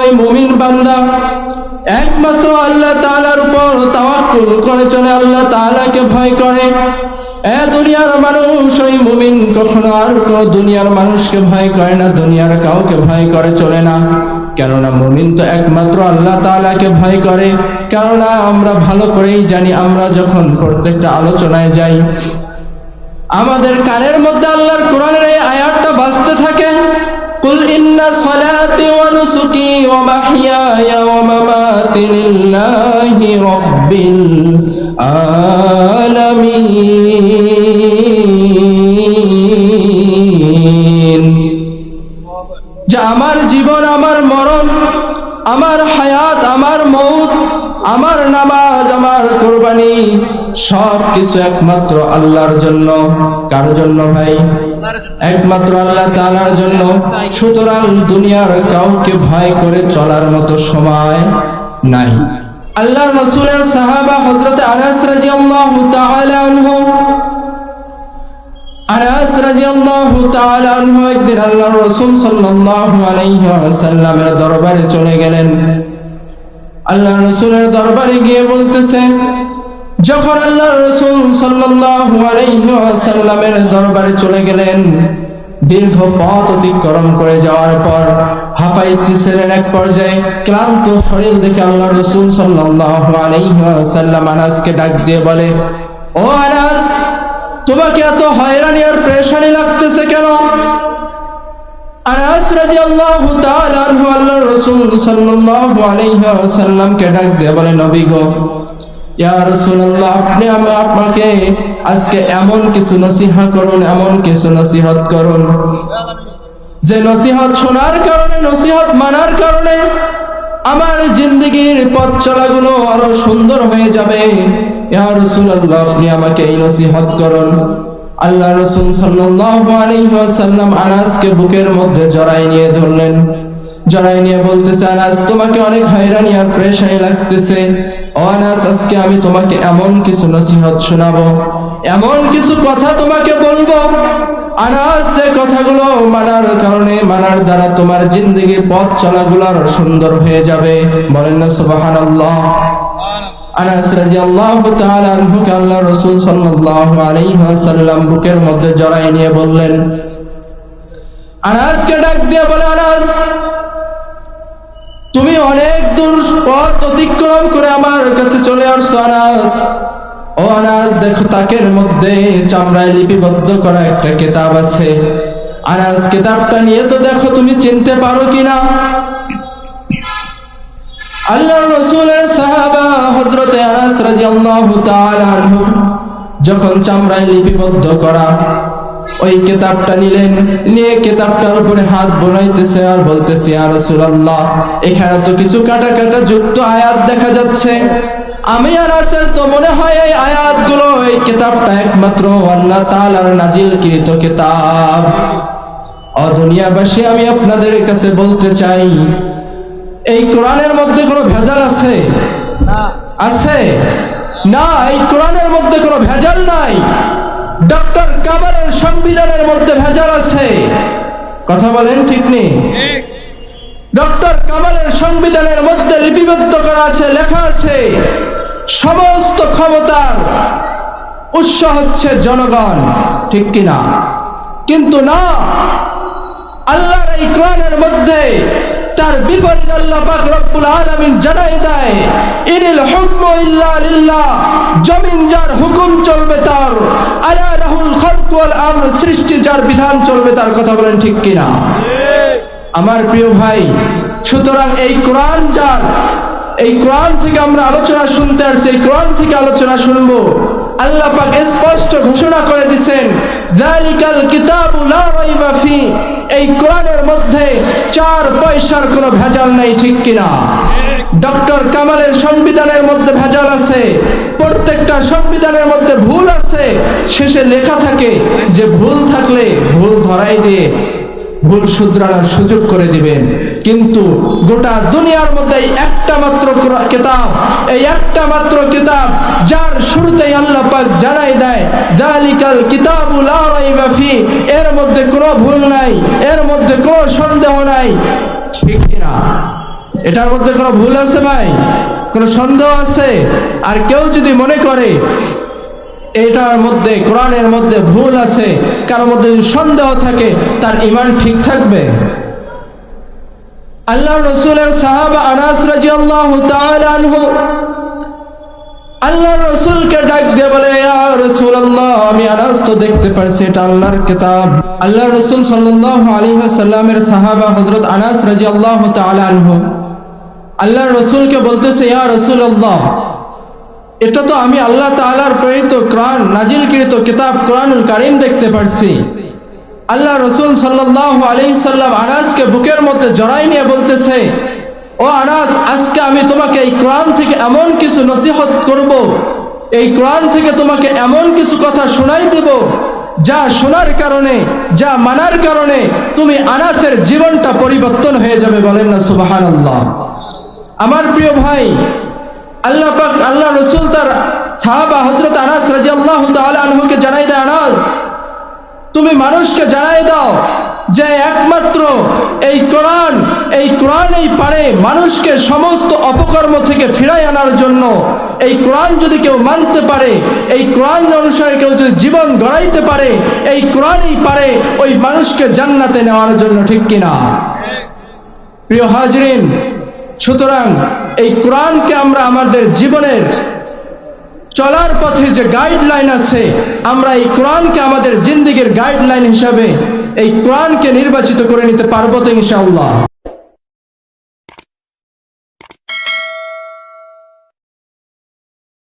ওই মুমিন বান্দা একমাত্র আল্লাহ তাআলার উপর তাওয়াক্কুল করে চলে, আল্লাহ তাআলাকে ভয় করে। এ দুনিয়ার মানুষ, ওই মুমিন কখনো আর কোনো দুনিয়ার মানুষকে ভয় করে না, দুনিয়ার কাউকে ভয় করে চলে না। কেননা মুমিন তো একমাত্র আল্লাহ তাআলাকে ভয় করে। কেননা আমরা ভালো করেই জানি, আমরা যখন প্রত্যেকটা আলোচনায় যাই, আমাদের কানের মধ্যে আল্লাহর কোরআনের এই আয়াতটা বাজতে থাকে ইন্না সালাতি ওয়া নুসুকি ওয়া মাহইয়ায়া ওয়া মামাতি লিল্লাহি যে আমার জীবন, আমার মরণ, আমার হায়াত, আমার মৌত আমার নামাজ, আমার কোরবানি সব কিছু একমাত্র আল্লাহর জন্য। কার জন্য ভাই? একমাত্র আল্লাহ তাআলার জন্য। সুতরাং দুনিয়ার কাউকে ভয় করে চলার মতো সময় নাই। আল্লাহ রসুলের সাহাবা হজরত আনাস রাদিয়াল্লাহু তাআলা আনহু একদিন আল্লাহর রাসূল সাল্লাল্লাহু আলাইহি ওয়াসাল্লামের দরবারে চলে গেলেন। আল্লাহ রাসূলের দরবারে গিয়ে বলতেছে, যখন আল্লাহ রাসূল ওয়াসাল্লামের দরবারে চলে গেলেন, দীর্ঘ পথ অতিক্রম করে যাওয়ার পর হাফাইতেছিলেন এক পর্যায়ে ক্লান্ত শরীর দেখে আল্লাহ রসুল ওয়াসাল্লাম আনাসকে ডাক দিয়ে বলে, ও আনাস, তোমাকে এত হয়রানি নসিহত করুন। যে নসিহত শোনার কারণে, নসিহত মানার কারণে আমার জিন্দগির পথ চলাগুলো আরও সুন্দর হয়ে যাবে। ইয়া রাসূলুল্লাহ, আপনি আমাকে এই নসিহত করুন। আল্লাহ রাসূল ওয়াসাল্লাম আনাসকে বুকের মধ্যে জড়াই নিয়ে ধরলেন। জড়াই নিয়ে বলতেছে, আনাস, তোমাকে অনেক হয়রানি আর প্রেশানি লাগতেছে। ও আজকে আমি তোমাকে এমন কিছু নসিহত শোনাবো। এমন কিছু কথা তোমাকে বলব। আনাস, যে কথাগুলো মানার কারণে, মানার দ্বারা তোমার জিন্দগির পথ চলাগুলো আরও সুন্দর হয়ে যাবে। বলেন না, সুবহানাল্লাহ। তুমি অনেক দূর পথ অতিক্রম করে আমার কাছে চলে আসছো, আনাস। ও আনাস, দেখো তাকের মধ্যে চামড়ায় লিপিবদ্ধ করা একটা কিতাব আছে। আনাস, কিতাবটা নিয়ে তো দেখো, তুমি চিনতে পারো কিনা? আল্লাহ রসুলের সাহাবা হজরতে যখন চামড়ায় লিপিবদ্ধ করা, ওই কিতাবটা নিলেন, নিয়ে কিতাবটার উপরে হাত বোলাইতেছে আর বলতেছে আর রাসূলুল্লাহ, এখানে তো কিছু কাটা কাটা যুক্ত আয়াত দেখা যাচ্ছে। আমি আনাসের তো মনে হয় এই আয়াতগুলো এই কিতাবটা একমাত্র আল্লাহ তাআলার নাজিলকৃত কিতাব। ও দুনিয়াবাসী, আমি আপনাদের কাছে বলতে চাই এই কোরআনের মধ্যে কোনো ভেজাল আছে? আছে? না এই কোরআনের মধ্যে কোনো ভেজাল নাই। ডক্টর কামালের সংবিধানের মধ্যে ভেজাল আছে। কথা বলেন ঠিক নেই? ডক্টর কামালের সংবিধানের মধ্যে লিপিবদ্ধ করা আছে লেখা আছে সমস্ত ক্ষমতার উৎস হচ্ছে জনগণ ঠিক কিনা? কিন্তু না আল্লাহর এই কোরআনের মধ্যে তার বিপরীত আল্লাহ পাক রব্বুল আলামিন জানাই দেয়, ইনিল হুকমু ইল্লা লিল্লাহ। জমিন যার হুকুম চলবে তার, আলা লাহুল খালকু ওয়াল আমর। সৃষ্টি যার বিধান চলবে তার কথা বলেন ঠিক কিনা? আমার প্রিয় ভাই, সুতরাং এই কোরআন যার, এই কোরআন থেকে আমরা আলোচনা শুনতে আসছি, এই কোরআন থেকে আলোচনা শুনব। আল্লাহ পাক স্পষ্ট ঘোষণা করে দিছেন জালিকাল কিতাবু লা রাইবা ফি এই কোরআনের মধ্যে চার পয়সার কোনো ভেজাল নাই, ঠিক কিনা? ডক্টর কামালের সংবিধানের মধ্যে ভেজাল আছে, প্রত্যেকটা সংবিধানের মধ্যে ভুল আছে, শেষে লেখা থাকে যে ভুল থাকলে ভুল ধরাই দিয়ে ভুল শুধরানোর সুযোগ করে দিবেন। কিন্তু গোটা দুনিয়ার মধ্যে একটা মাত্র কিতাব, এই একটা মাত্র কিতাব যার শুরুতেই আল্লাহ পাক জানাই দেয় জালিকাল কিতাবু লা রাইবা ফি এর মধ্যে কোনো ভুল নাই, এর মধ্যে কোনো সন্দেহ নাই। ঠিক কিনা এটার মধ্যে কোনো ভুল আছে ভাই? কোনো সন্দেহ আছে? আর কেউ যদি মনে করে এটার মধ্যে, কোরআনের মধ্যে ভুল আছে, কারোর মধ্যে সন্দেহ থাকে, তার ইমান ঠিক থাকবে। আল্লাহ রসুলের সাহাবা আনাস রাজিয়াল্লাহু তাআলা আনহু, আল্লাহ রসুলকে ডাক দিয়ে বলে, ইয়া রাসূলুল্লাহ, আমি আনাস তো দেখতে পারছি, এটা আল্লাহর কিতাব। আল্লাহ রসুল সাল্লাল্লাহু আলাইহি ওয়াসাল্লামের সাহাবা হযরত আনাস রাদিয়াল্লাহু তাআলা আনহু, আল্লাহ রসুলকে বলতেছে, ইয়া রাসূলুল্লাহ এটা তো আমি আল্লাহ তাআলার প্রেরিত কোরআন, নাজিলকৃত কিতাব কোরআনুল কারীম দেখতে পারছি। আল্লাহ রসুল সাল্লাল্লাহু আলাইহি সাল্লাম আনাসকে বুকের মধ্যে জড়াই নিয়ে বলতেছে, ও আনাস আজকে আমি তোমাকে এই কোরআন থেকে এমন কিছু নসিহত করব, এই কোরআন থেকে তোমাকে এমন কিছু কথা শোনাই দেব, যা শোনার কারণে, যা মানার কারণে তুমি আনাসের জীবনটা পরিবর্তন হয়ে যাবে। বলেন না সুবাহান আমার প্রিয় ভাই আল্লাহ পাক, আল্লাহ রসুল তার সাহাবা হজরত আনাস রাজি আল্লাহ আনহুকে জানাই দেয়, আনাস, তুমি মানুষকে জানাই দাও যে একমাত্র এই কোরআন, এই কোরআনই পারে মানুষকে সমস্ত অপকর্ম থেকে ফিরাই আনার জন্য। এই কোরআন যদি কেউ মানতে পারে, এই কোরআন অনুসারে কেউ যদি জীবন গড়াইতে পারে, এই কোরআনই পারে ওই মানুষকে জান্নাতে নেওয়ার জন্য ঠিক কিনা? প্রিয় হাজরিন সুতরাং এই কোরআনকে আমরা আমাদের জীবনের চলার পথে যে গাইডলাইন আছে, আমরা এই কোরআনকে আমাদের জিন্দিগির গাইডলাইন হিসাবে এই কোরআনকে নির্বাচিত করে নিতে পারব তো ইনশাআল্লাহ।